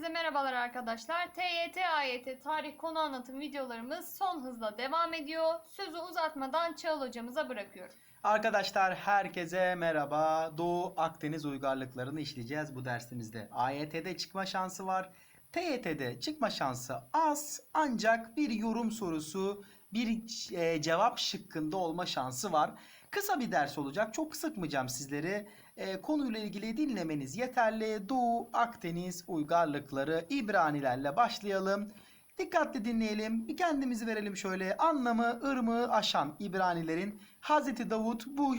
Herkese merhabalar arkadaşlar. TYT, AYT, tarih konu anlatım videolarımız son hızla devam ediyor. Sözü uzatmadan Çağıl hocamıza bırakıyorum. Arkadaşlar herkese merhaba. Doğu Akdeniz uygarlıklarını işleyeceğiz bu dersimizde. AYT'de çıkma şansı var. TYT'de çıkma şansı az ancak bir yorum sorusu, bir e, cevap şıkkında olma şansı var. Kısa bir ders olacak. Çok sıkmayacağım sizleri. E, konuyla ilgili dinlemeniz yeterli. Doğu Akdeniz uygarlıkları İbranilerle başlayalım. Dikkatli dinleyelim. Bir kendimizi verelim şöyle. Anlamı ırmağı aşan İbranilerin Hazreti Davut bu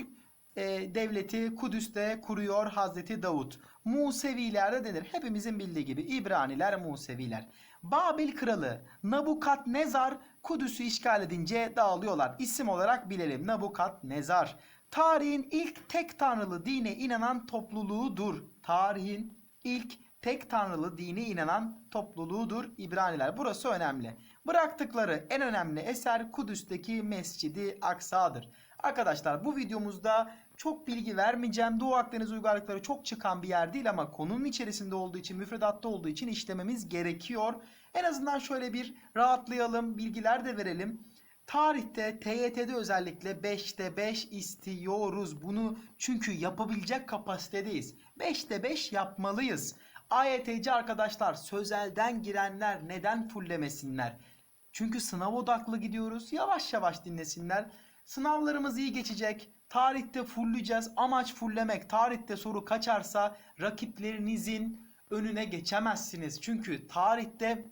e, devleti Kudüs'te kuruyor Hazreti Davut. Museviler de denir. Hepimizin bildiği gibi İbraniler Museviler. Babil kralı Nabukadnezar Kudüs'ü işgal edince dağılıyorlar. İsim olarak bilelim Nabukadnezar. Tarihin ilk tek tanrılı dine inanan topluluğudur. Tarihin ilk tek tanrılı dine inanan topluluğudur İbraniler. Burası önemli. Bıraktıkları en önemli eser Kudüs'teki Mescidi Aksa'dır. Arkadaşlar bu videomuzda çok bilgi vermeyeceğim. Doğu Akdeniz uygarlıkları çok çıkan bir yer değil ama konunun içerisinde olduğu için, müfredatta olduğu için işlememiz gerekiyor. En azından şöyle bir rahatlayalım, bilgiler de verelim. Tarihte TYT'de özellikle 5'te 5 istiyoruz. Bunu çünkü yapabilecek kapasitedeyiz. 5'te 5 yapmalıyız. AYT'ci arkadaşlar sözelden girenler neden fullemesinler? Çünkü sınav odaklı gidiyoruz. Yavaş yavaş dinlesinler. Sınavlarımız iyi geçecek. Tarihte fullleyeceğiz. Amaç fullemek. Tarihte soru kaçarsa rakiplerinizin önüne geçemezsiniz. Çünkü tarihte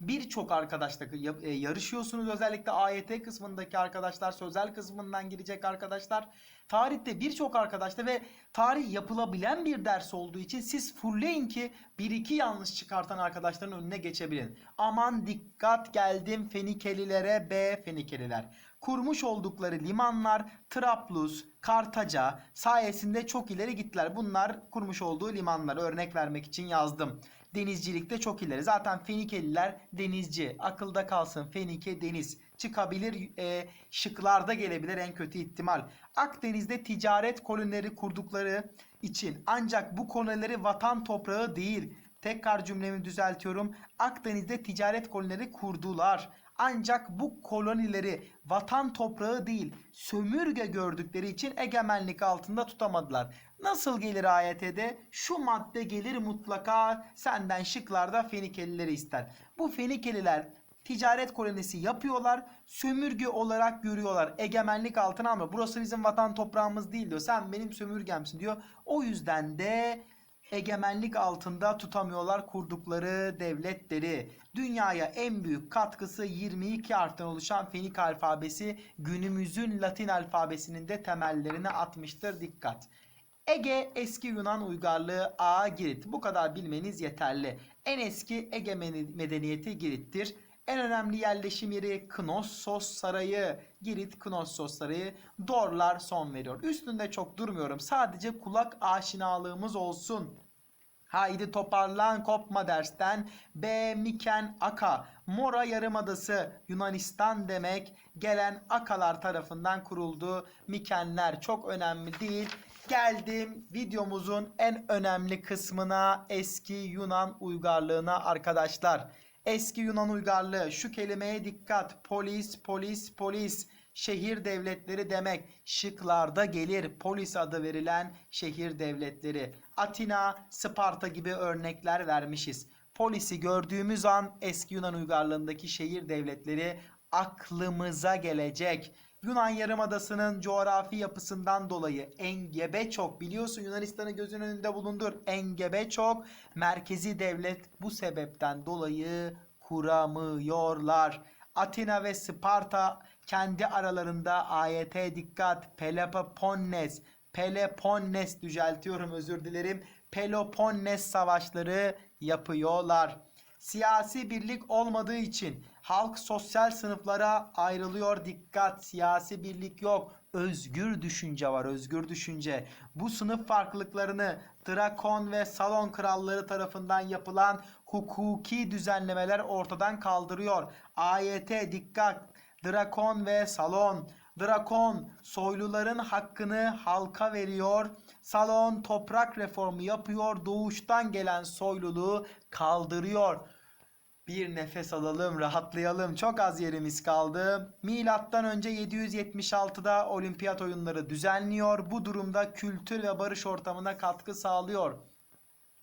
birçok arkadaşla e, yarışıyorsunuz. Özellikle AYT kısmındaki arkadaşlar, sözel kısmından girecek arkadaşlar. Tarihte birçok arkadaşta ve tarih yapılabilen bir ders olduğu için siz fullleyin ki bir iki yanlış çıkartan arkadaşların önüne geçebilin. Aman dikkat geldim Fenikelilere B Fenikeliler. Kurmuş oldukları limanlar Trablus, Kartaca sayesinde çok ileri gittiler. Bunlar kurmuş olduğu limanlar örnek vermek için yazdım. Denizcilikte çok ileri. Zaten Fenikeliler denizci. Akılda kalsın Fenike deniz. Çıkabilir e, şıklarda gelebilir en kötü ihtimal. Akdeniz'de ticaret kolonileri kurdukları için ancak bu kolonileri vatan toprağı değil. Tekrar cümlemi düzeltiyorum. Akdeniz'de ticaret kolonileri kurdular. Ancak bu kolonileri vatan toprağı değil sömürge gördükleri için egemenlik altında tutamadılar. Nasıl gelir AYT'de? Şu madde gelir mutlaka senden şıklarda Fenikelileri ister. Bu Fenikeliler ticaret kolonisi yapıyorlar. Sömürge olarak görüyorlar. Egemenlik altına almıyor. Burası bizim vatan toprağımız değil diyor. Sen benim sömürgemsin diyor. O yüzden de egemenlik altında tutamıyorlar kurdukları devletleri. Dünyaya en büyük katkısı 22 harften oluşan Fenik alfabesi günümüzün Latin alfabesinin de temellerini atmıştır. Dikkat. Ege eski Yunan uygarlığı A Girit. Bu kadar bilmeniz yeterli. En eski Ege medeniyeti Girit'tir. En önemli yerleşim yeri Knossos Sarayı. Girit Knossos Sarayı. Dorlar son veriyor. Üstünde çok durmuyorum. Sadece kulak aşinalığımız olsun. Haydi toparlan kopma dersten. B. Miken Aka. Mora Yarımadası Yunanistan demek. Gelen Akalar tarafından kuruldu. Mikenler çok önemli değil. Geldim videomuzun en önemli kısmına eski Yunan uygarlığına arkadaşlar. Eski Yunan uygarlığı şu kelimeye dikkat. Polis, polis, polis. Şehir devletleri demek. Şıklarda gelir polis adı verilen şehir devletleri. Atina, Sparta gibi örnekler vermişiz. Polisi gördüğümüz an eski Yunan uygarlığındaki şehir devletleri aklımıza gelecek. Yunan Yarımadası'nın coğrafi yapısından dolayı engebe çok biliyorsun Yunanistan'ı gözün önünde bulundur. Engebe çok merkezi devlet bu sebepten dolayı kuramıyorlar. Atina ve Sparta kendi aralarında AYT dikkat Peloponnes Peloponnes düzeltiyorum özür dilerim. Peloponnes savaşları yapıyorlar. Siyasi birlik olmadığı için halk sosyal sınıflara ayrılıyor. Dikkat siyasi birlik yok. Özgür düşünce var özgür düşünce. Bu sınıf farklılıklarını Drakon ve Salon kralları tarafından yapılan hukuki düzenlemeler ortadan kaldırıyor. AYT dikkat Drakon ve Salon Drakon soyluların hakkını halka veriyor. Salon toprak reformu yapıyor. Doğuştan gelen soyluluğu kaldırıyor. Bir nefes alalım, rahatlayalım. Çok az yerimiz kaldı. Milattan önce 776'da olimpiyat oyunları düzenliyor. Bu durumda kültür ve barış ortamına katkı sağlıyor.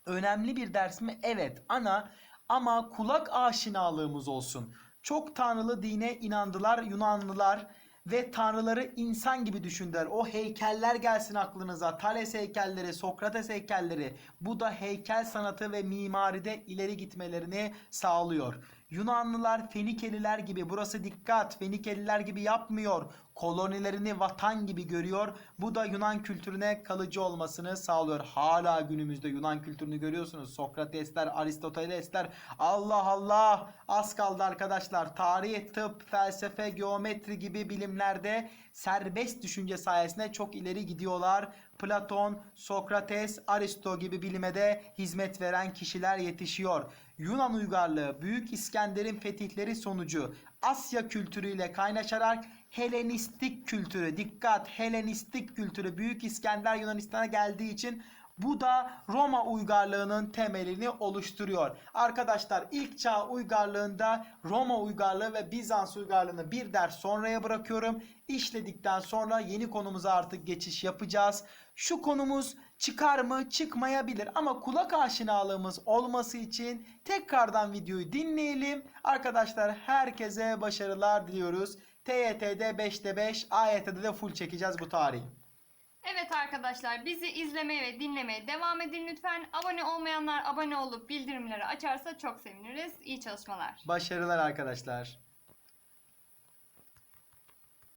Önemli bir ders mi? Evet. Ana ama kulak aşinalığımız olsun. Çok tanrılı dine inandılar Yunanlılar ve tanrıları insan gibi düşündüler. O heykeller gelsin aklınıza. Thales heykelleri, Sokrates heykelleri. Bu da heykel sanatı ve mimaride ileri gitmelerini sağlıyor. Yunanlılar Fenikeliler gibi burası dikkat Fenikeliler gibi yapmıyor. Kolonilerini vatan gibi görüyor. Bu da Yunan kültürüne kalıcı olmasını sağlıyor. Hala günümüzde Yunan kültürünü görüyorsunuz. Sokratesler, Aristotelesler. Allah Allah az kaldı arkadaşlar. Tarih, tıp, felsefe, geometri gibi bilimlerde serbest düşünce sayesinde çok ileri gidiyorlar. Platon, Sokrates, Aristo gibi bilime de hizmet veren kişiler yetişiyor. Yunan uygarlığı Büyük İskender'in fetihleri sonucu Asya kültürüyle kaynaşarak Helenistik kültürü dikkat Helenistik kültürü Büyük İskender Yunanistan'a geldiği için bu da Roma uygarlığının temelini oluşturuyor. Arkadaşlar ilk çağ uygarlığında Roma uygarlığı ve Bizans uygarlığını bir ders sonraya bırakıyorum. İşledikten sonra yeni konumuza artık geçiş yapacağız. Şu konumuz çıkar mı çıkmayabilir ama kulak aşinalığımız olması için tekrardan videoyu dinleyelim. Arkadaşlar herkese başarılar diliyoruz. TYT'de 5'te 5, AYT'de de full çekeceğiz bu tarihi. Evet arkadaşlar bizi izlemeye ve dinlemeye devam edin lütfen. Abone olmayanlar abone olup bildirimleri açarsa çok seviniriz. İyi çalışmalar. Başarılar arkadaşlar.